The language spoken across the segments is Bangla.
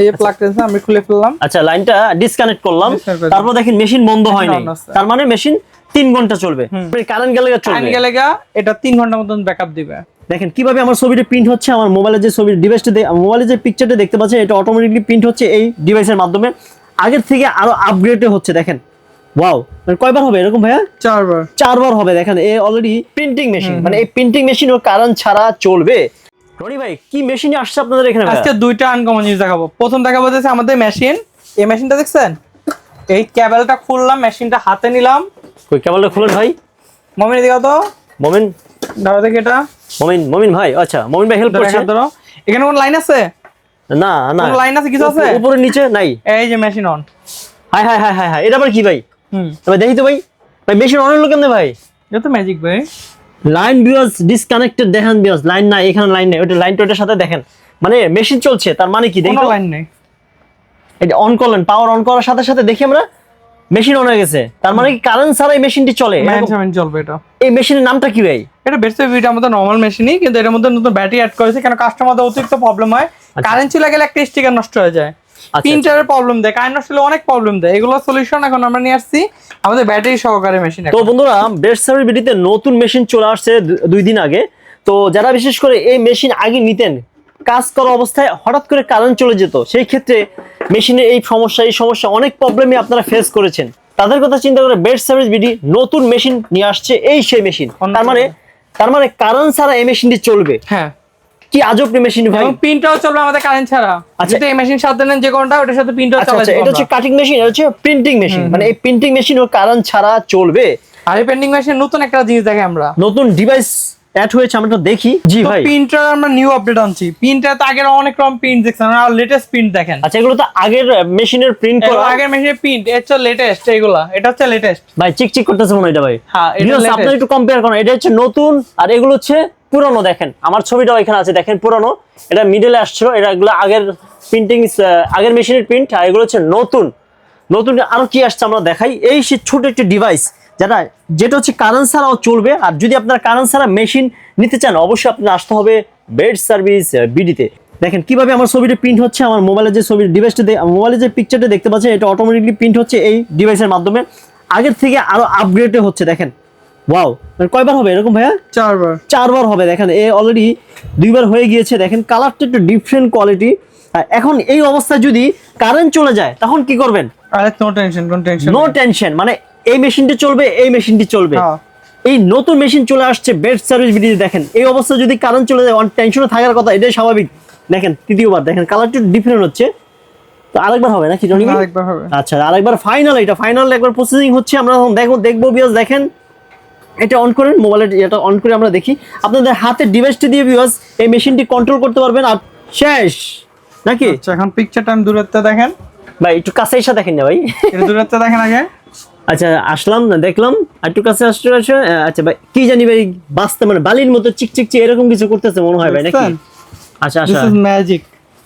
এই প্লাগ আছে আমি খুলে ফেললাম। আচ্ছা লাইনটা ডিসকানেক্ট করলাম। তারপর দেখেন মেশিন বন্ধ হয় নাই তার মানে মেশিন তিন ঘণ্টা চলবে। কারেন্ট গেলে চলবে। গেলে এটা তিন ঘণ্টা মতন ব্যাকআপ দিবে। দেখেন কীভাবে আমার ছবিটা প্রিন্ট হচ্ছে আমার মোবাইলে যে ছবির ডিভাইসটা মোবাইলে যে পিকচারটা দেখতে পাচ্ছেন এটা অটোমেটিকলি প্রিন্ট হচ্ছে এই ডিভাইসের মাধ্যমে। আগের থেকে আরও আপগ্রেড হচ্ছে দেখেন। ওয়াও কয়বার হবে এরকম ভাইয়া? চারবার। চারবার হবে দেখেন এ অলরেডি প্রিন্টিং মেশিন মানে এই প্রিন্টিং মেশিন ও কারেন্ট ছাড়া চলবে। রনি ভাই কি মেশিনে আসছে আপনাদের এখানে আজকে দুইটা আনকমন জিনিস দেখাবো। প্রথম দেখাবো হচ্ছে আমাদের মেশিন এই মেশিনটা দেখছেন? এই ক্যাবেলটা খুললাম মেশিনটা হাতে নিলাম। কই কেবলটা খুলেন ভাই? মমিন দিকে তো। মমিন? ধরো দেখি এটা। মমিন মমিন ভাই আচ্ছা মমিন ভাই হেল্প করছে। এখানে ধরো এখানে কোন লাইন আছে? না না। কোন লাইন আছে কিছু আছে? উপরে- নিচে নাই। এই যে machine on high high high high high এটা আবার কি ভাই? হুম। এবার দেখি তো ভাই। ভাই মেশিন অন হলো কেমনে ভাই? এটা তো ম্যাজিক ভাই। লাইন বিয়স ডিসকানেক্টেড দেখেন বিয়স লাইন নাই এখানে লাইন নেই ওটা লাইনটা ওটার সাথে দেখেন। মানে মেশিন চলছে তার মানে কি? দেখি কোনো তো? লাইন নেই। এটা অন করলেন পাওয়ার অন করার সাথে সাথে দেখি আমরা মেশিন অন হয়ে গেছে। তার মানে কি কারেন্ট ছাড়া এই মেশিনটি চলে? চলবে এটা। এই মেশিনের নামটা কি ভাই? এটা বেস্ট ভিডিও আমাদের নর্মাল মেশিনই কিন্তু এটার মধ্যে নতুন ব্যাটারি অ্যাড করেছে কেন কাস্টমারদের অতিরিক্ত প্রবলেম হয়। কারেন্ট চলে গেলে একটা স্টিকার নষ্ট হয়ে যায়। আচ্ছা। প্রিন্টারের প্রবলেম দেয় কারেন্ট হলে অনেক প্রবলেম দেয়। এগুলো সলিউশন এখন আমরা নিয়ে আসছি আমাদের ব্যাটারি সহকারে মেশিন তো বন্ধুরা বেস্ট সার্ভিস বিডিতে নতুন মেশিন চলে আসছে দুই দিন আগে। তো যারা বিশেষ করে এই মেশিন আগে নিতেন কাজ করা অবস্থায় হঠাৎ করে কারেন্ট চলে যেত সেই ক্ষেত্রে মেশিনের এই সমস্যা এই সমস্যা অনেক প্রবলেমই আপনারা ফেস করেছেন। তাদের কথা চিন্তা করে বেস্ট সার্ভিস বিডি নতুন মেশিন নিয়ে আসছে এই সেই মেশিন তার মানে তার মানে কারেন্ট ছাড়া এই মেশিনটি চলবে। হ্যাঁ। কি আজব মেশিন ভাই। প্রিন্টারও চলবে আমাদের কারেন্ট ছাড়া। আচ্ছা। এই মেশিন সাথে নেন যে কোনটা ওটার সাথে প্রিন্টার আচ্ছা আচ্ছা এটা হচ্ছে কাটিং মেশিন এটা হচ্ছে প্রিন্টিং মেশিন মানে এই প্রিন্টিং মেশিন ও কারেন্ট ছাড়া চলবে। আর এই পেন্টিং মেশিন নতুন একটা জিনিস দেখে আমরা। নতুন ডিভাইস অ্যাড হয়েছে আমরা তো দেখি। জি ভাই। প্রিন্টার আমরা নিউ আপডেট আনছি। প্রিন্টার তো আগের অনেক রকম প্রিন্ট দেখছেন আর লেটেস্ট প্রিন্ট দেখেন। আচ্ছা এগুলো তো আগের মেশিনের প্রিন্ট করা। আগের মেশিনের প্রিন্ট এটা হচ্ছে লেটেস্ট এগুলা। এটা হচ্ছে লেটেস্ট ভাই চিক চিক করতেছে মনে হয় এটা ভাই। হ্যাঁ, এটা। আপনারা একটু কম্পেয়ার করেন এটা হচ্ছে নতুন আর এগুলো হচ্ছে পুরানো দেখেন। আমার ছবিটাও এখানে আছে, দেখেন পুরনো। এটা মিডলে আসছিল, এটা এগুলো আগের প্রিন্টিং আগের মেশিনের প্রিন্ট আর এগুলো হচ্ছে নতুন। নতুন আরও কি আসছে আমরা দেখাই? এই সে ছোট একটি ডিভাইস যেটা যেটা হচ্ছে কারেন্ট ছাড়াও চলবে। আর যদি আপনার কারেন্ট ছাড়া মেশিন নিতে চান, অবশ্যই আপনার আসতে হবে বেড সার্ভিস বিডিতে দেখেন কীভাবে আমার ছবিটা প্রিন্ট হচ্ছে, আমার মোবাইলে যে ছবির ডিভাইসটা মোবাইলে যে পিকচারটা দেখতে পাচ্ছেন, এটা অটোমেটিকলি প্রিন্ট হচ্ছে এই ডিভাইসের মাধ্যমে। আগের থেকে আরও আপগ্রেড হচ্ছে, দেখেন। ওয়াও কয়বার হবে এরকম ভাইয়া? চারবার। চারবার হবে দেখেন এ অলরেডি দুইবার হয়ে গিয়েছে দেখেন কালারটা একটু ডিফারেন্ট কোয়ালিটি এখন এই অবস্থায় যদি কারেন্ট চলে যায় তখন কি করবেন? আরে নো টেনশন কোন টেনশন নো টেনশন মানে এই মেশিনটি চলবে এই মেশিনটি চলবে। হ্যাঁ। এই নতুন মেশিন চলে আসছে বেড সার্ভিস ভিডিও দেখেন। এই অবস্থায় যদি কারেন্ট চলে যায় টেনশনে থাকার কথা এটাই স্বাভাবিক। দেখেন তৃতীয়বার দেখেন কালারটা ডিফারেন্ট হচ্ছে। তো আরেকবার হবে নাকি? আরেকবার হবে। আচ্ছা আরেকবার ফাইনাল এটা ফাইনাল একবার প্রসেসিং হচ্ছে আমরা দেখো দেখব বিয়াস দেখেন এটা অন করেন মোবাইলের এটা অন করে আমরা দেখি। আপনাদের হাতে ডিভাইসটি দিয়ে বিয়াস এই মেশিনটি কন্ট্রোল করতে পারবেন আর শেষ। নাকি? আচ্ছা এখন পিকচারটা আমি দূরত্ব দেখেন। ভাই একটু কাছে এসে দেখেন না ভাই। দূরত্ব দেখেন আগে। আচ্ছা আসলাম না দেখলাম। একটু কাছে আসতে আসে। আচ্ছা ভাই কি জানি ভাই বাঁচতে মানে বালির মতো চিক চিক চিক এরকম কিছু করতেছে মনে হয় ভাই নাকি? আচ্ছা দিস আচ্ছা। ইজ ম্যাজিক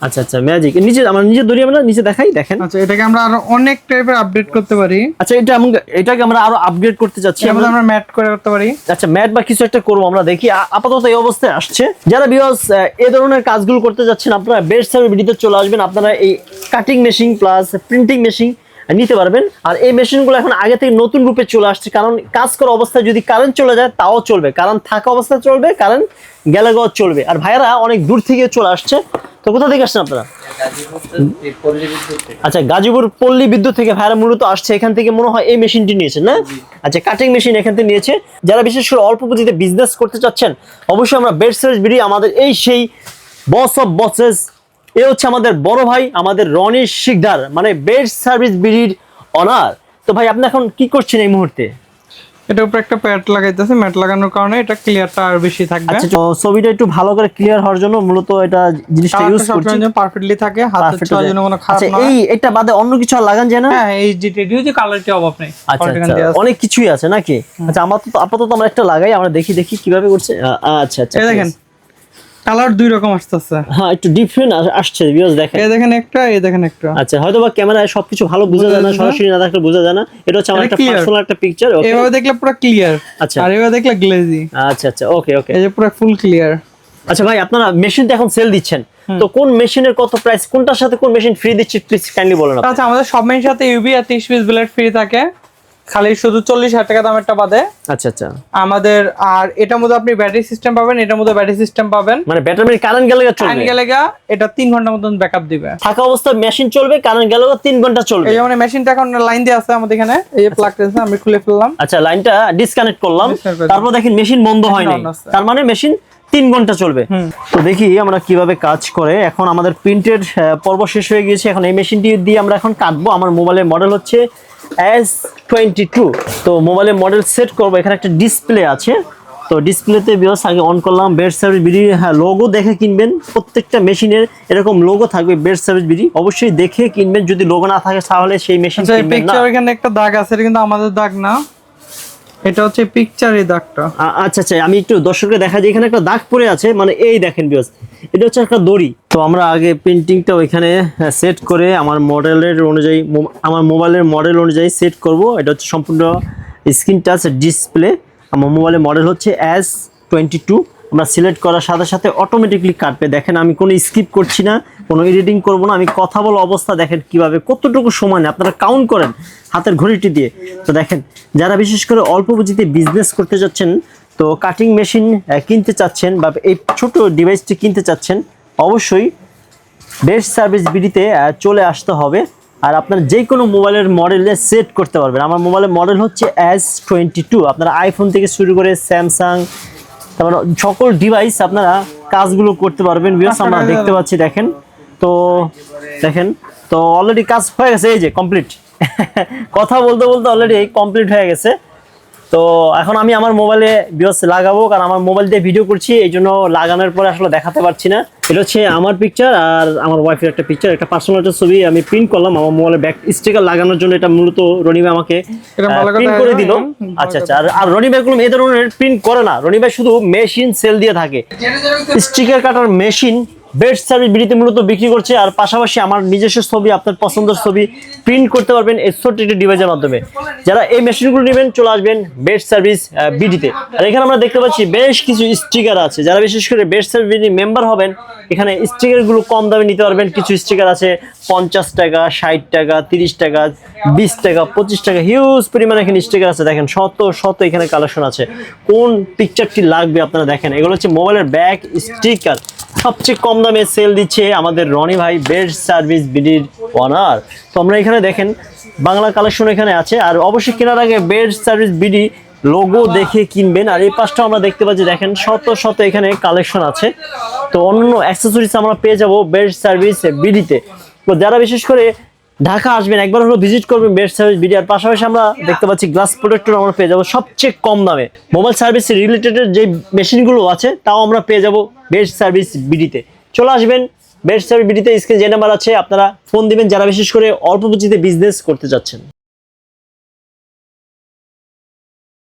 আচ্ছা আচ্ছা ম্যাজিক নিচে আমার নিচে ধরি আমরা নিচে দেখাই দেখেন। আচ্ছা এটাকে আমরা আরও অনেক টাইপের আপডেট করতে পারি। আচ্ছা এটা আমরা এটাকে আমরা আরও আপগ্রেড করতে চাচ্ছি আমরা। আমরা ম্যাট করে করতে পারি। আচ্ছা ম্যাট বা কিছু একটা করব আমরা দেখি। আপাতত এই অবস্থায় আসছে। যারা বিকজ এ ধরনের কাজগুলো করতে যাচ্ছেন আপনারা বেস্ট সার্ভিস ভিডিওতে চলে আসবেন। আপনারা এই cutting machine plus printing machine নিতে পারবেন। আর এই মেশিনগুলো এখন আগে থেকে নতুন রূপে চলে আসছে কারণ কাজ করা অবস্থায় যদি কারেন্ট চলে যায় তাও চলবে। কারণ থাকা অবস্থায় চলবে কারেন্ট গেলে চলবে। আর ভাইয়ারা অনেক দূর থেকে চলে আসছে। তো কোথা থেকে আসছেন আপনারা? আচ্ছা গাজীপুর পল্লী বিদ্যুৎ থেকে ভাইরা মূলত আসছে এখান থেকে মনে হয় এই মেশিনটি নিয়েছেন না? আচ্ছা কাটিং মেশিন এখান থেকে নিয়েছে। যারা বিশেষ করে অল্প পুঁজিতে বিজনেস করতে চাচ্ছেন অবশ্যই আমরা বেড সার্ভিস বিডি আমাদের এই সেই বস অফ বসেস এ হচ্ছে আমাদের বড় ভাই আমাদের রনিশ শিকদার মানে বেড সার্ভিস বিডির অনার তো ভাই আপনি এখন কি করছেন এই মুহূর্তে? এটার উপরে একটা প্যাট লাগাইতেছে। ম্যাট লাগানোর কারণে এটা ক্লিয়ারটা আর বেশি থাকবে। আচ্ছা তো ছবিটা একটু ভালো করে ক্লিয়ার হওয়ার জন্য মূলত এটা জিনিসটা ইউজ করছি। পারফেক্টলি থাকে হাতে ছোঁয়ার জন্য কোনো। খারাপ আচ্ছা না হয়। এই এটা বাদে অন্য কিছু আর লাগান যায় না? হ্যাঁ এই যে রেডিও যে কালারটি অভাব নেই। আচ্ছা আচ্ছা অনেক কিছুই আছে নাকি? আচ্ছা আমার তো আপাতত আমরা একটা লাগাই আমরা দেখি দেখি কীভাবে করছে। আচ্ছা আচ্ছা দেখেন কালার দুই রকম আসতেছে। হ্যাঁ একটু ডিফারেন্ট আসছে ভিউয়ার্স দেখেন। এই দেখেন একটা এই দেখেন একটা। আচ্ছা হয়তো বা ক্যামেরায় সবকিছু ভালো বোঝা যায় না সরাসরি না দেখলে বোঝা যায় না। এটা হচ্ছে আমার একটা পার্সোনাল একটা পিকচার ওকে এভাবে দেখলে পুরো ক্লিয়ার আচ্ছা। আর এভাবে দেখলে গ্লেজি আচ্ছা আচ্ছা ওকে ওকে এই যে পুরো ফুল ক্লিয়ার আচ্ছা ভাই আপনারা মেশিন তো এখন সেল দিচ্ছেন। তো কোন মেশিনের কত প্রাইস কোনটার সাথে কোন মেশিন ফ্রি দিচ্ছি প্লিজ কাইন্ডলি বলেন আচ্ছা আমাদের সব মেশিনের সাথে ইউবি আর তিরিশ পিস ব্লেড ফ্রি থাকে। খালি শুধু চল্লিশ হাজার টাকা দামেরটা বাদে আচ্ছা আচ্ছা। আমাদের আর এটার মধ্যে আপনি ব্যাটারি সিস্টেম পাবেন এটার মধ্যে ব্যাটারি সিস্টেম পাবেন। মানে ব্যাটারি কারেন্ট গেলে চলবে? গেলে এটা তিন ঘণ্টার মতন ব্যাকআপ দিবে। থাকা অবস্থায় মেশিন চলবে কারেন্ট গেলেও তিন ঘণ্টা চলবে? এই যেমন মেশিনটা এখন লাইন দিয়ে আছে আমাদের এখানে এই প্লাগ আছে আমি খুলে ফেললাম। আচ্ছা লাইনটা ডিসকানেক্ট করলাম। তারপর দেখেন মেশিন বন্ধ হয়নি। তার মানে মেশিন তিন ঘণ্টা চলবে। তো দেখি আমরা কীভাবে কাজ করে। এখন আমাদের প্রিন্টের পর্ব শেষ হয়ে গিয়েছে। এখন এই মেশিনটি দিয়ে আমরা এখন কাটবো। আমার মোবাইলের মডেল হচ্ছে এস টোয়েন্টি টু তো মোবাইলের মডেল সেট করব। এখানে একটা ডিসপ্লে আছে। তো ডিসপ্লেতে বিয়স আগে অন করলাম। বেড সার্ভিস বিডি হ্যাঁ লোগো দেখে কিনবেন। প্রত্যেকটা মেশিনের এরকম লোগো থাকবে বেড সার্ভিস বিডি। অবশ্যই দেখে কিনবেন। যদি লোগো না থাকে তাহলে সেই মেশিন আচ্ছা কিনবেন না। এখানে একটা দাগ আছে কিন্তু আমাদের দাগ না। এটা হচ্ছে পিকচার এই দাগটা আচ্ছা আচ্ছা আমি একটু দর্শককে দেখা যায় এখানে একটা দাগ পড়ে আছে। মানে এই দেখেন বিয়স এটা হচ্ছে একটা দড়ি। তো আমরা আগে প্রিন্টিংটা ওইখানে সেট করে আমার মডেলের অনুযায়ী আমার মোবাইলের মডেল অনুযায়ী সেট করব। এটা হচ্ছে সম্পূর্ণ স্ক্রিন টাচ ডিসপ্লে আমার মোবাইলের মডেল হচ্ছে এস টোয়েন্টি টু আমরা সিলেক্ট করার সাথে সাথে অটোমেটিকলি কাটবে। দেখেন, আমি কোনো স্কিপ করছি না, কোনো এডিটিং করব না। আমি কথা বলা অবস্থা দেখেন কীভাবে, কতটুকু সময় নেয়। আপনারা কাউন্ট করেন হাতের ঘড়িটি দিয়ে। তো দেখেন, যারা বিশেষ করে অল্প পুঁজিতে বিজনেস করতে যাচ্ছেন, তো কাটিং মেশিন কিনতে চাচ্ছেন বা এই ছোট ডিভাইসটি কিনতে চাচ্ছেন অবশ্যই বেস্ট সার্ভিস বিডিতে চলে আসতে হবে। আর আপনার যে কোনো মোবাইলের মডেলে সেট করতে পারবেন। আমার মোবাইলের মডেল হচ্ছে এস টোয়েন্টি টু আপনারা আইফোন থেকে শুরু করে স্যামসাং তারপর সকল ডিভাইস আপনারা কাজগুলো করতে পারবেন। বিকজ আমরা দেখতে পাচ্ছি দেখেন। তো দেখেন তো অলরেডি কাজ হয়ে গেছে এই যে কমপ্লিট কথা বলতে বলতে অলরেডি কমপ্লিট হয়ে গেছে। তো এখন আমি আমার মোবাইলে বিয়স লাগাবো কারণ আমার মোবাইল দিয়ে ভিডিও করছি এই জন্য লাগানোর পরে আসলে দেখাতে পারছি না। এটা হচ্ছে আমার পিকচার আর আমার ওয়াইফের একটা পিকচার একটা পার্সোনাল একটা ছবি আমি প্রিন্ট করলাম আমার মোবাইলে ব্যাক স্টিকার লাগানোর জন্য এটা মূলত রনিবা আমাকে এটা ভালো কথা প্রিন্ট করে দিল। আচ্ছা আচ্ছা আর আর রনি ভাইগুলো এই ধরনের প্রিন্ট করে না। রনি ভাই শুধু মেশিন সেল দিয়ে থাকে। Sticker cutter machine best service বিডিতে মূলত বিক্রি করছে, আর পাশাপাশি আমার নিজস্ব ছবি, আপনার পছন্দের ছবি প্রিন্ট করতে পারবেন এই ডিভাইসের মাধ্যমে। যারা এই মেশিনগুলো নেবেন, চলে আসবেন বেড সার্ভিস বিডিতে। আর এখানে আমরা দেখতে পাচ্ছি বেশ কিছু স্টিকার আছে। যারা বিশেষ করে বেড সার্ভিস মেম্বার হবেন, এখানে স্টিকারগুলো কম দামে নিতে পারবেন। কিছু স্টিকার আছে, পঞ্চাশ টাকা, ষাট টাকা, তিরিশ টাকা, বিশ টাকা, পঁচিশ টাকা হিউজ পরিমাণে এখানে স্টিকার আছে। দেখেন, শত শত এখানে কালেকশন আছে। কোন পিকচারটি লাগবে আপনারা দেখেন। এগুলো হচ্ছে মোবাইলের ব্যাক স্টিকার সবচেয়ে কম দামে সেল দিচ্ছে আমাদের রনি ভাই বেস্ট সার্ভিস বিডির অনার তো আমরা এখানে দেখেন, বাংলা কালেকশন এখানে আছে, আর অবশ্যই কেনার আগে বেস্ট সার্ভিস বিডি লোগো দেখে কিনবেন। আর এই পাশটা আমরা দেখতে পাচ্ছি, দেখেন, শত শত এখানে কালেকশন আছে। তো অন্য অ্যাক্সেসরিজ আমরা পেয়ে যাব বেস্ট সার্ভিস বিডিতে তো যারা বিশেষ করে ঢাকা আসবেন, একবার হলো ভিজিট করবেন বেস্ট সার্ভিস বিডি আর পাশাপাশি আমরা দেখতে পাচ্ছি গ্লাস প্রোটেক্টর আমরা পেয়ে যাব সবচেয়ে কম দামে। মোবাইল সার্ভিস রিলেটেড যে মেশিনগুলো আছে, তাও আমরা পেয়ে যাব বেস্ট সার্ভিস বিডিতে চলে আসবেন বেস্ট সার্ভিস বিডিতে স্ক্রিন যে নাম্বার আছে, আপনারা ফোন দিবেন, যারা বিশেষ করে অল্প পুঁজিতে বিজনেস করতে যাচ্ছেন